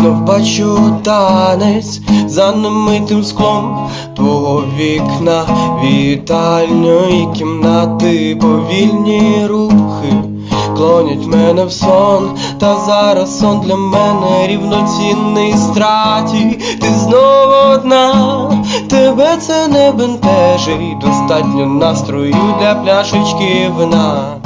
знов бачу танець за немитим склом твого вікна, вітальної кімнати, повільні рухи клонять мене в сон, та зараз сон для мене рівноцінний страті. Ти знову одна, тебе це не бентежить, достатньо настрою для пляшечки вина.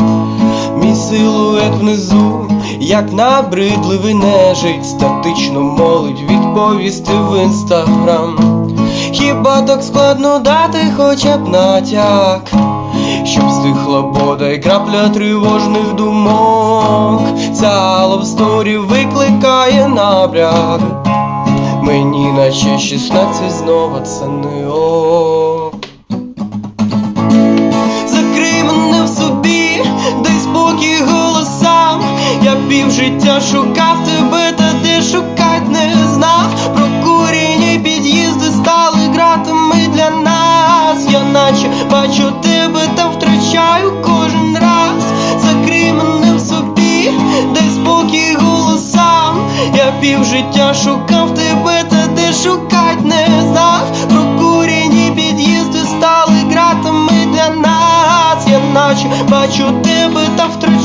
Мій силует внизу, як набридливий нежить, статично молить відповісти в інстаграм. Хіба так складно дати хоча б натяк, щоб стихла бодай крапля тривожних думок. Ця ловсторі викликає набряк. Мені наче 16 знову це не ок. Життя шукав тебе, та де шукать не знав. Прокурені під'їзди стали ґратами для нас. Я наче бачу тебе та втрачаю кожен раз. Закрий мене в собі, дай спокій голосам. Я пів життя шукав тебе, та де шукать не знав. Прокурені під'їзди стали ґратами для нас. Я наче бачу тебе та втрачаю.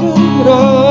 Boże drogi.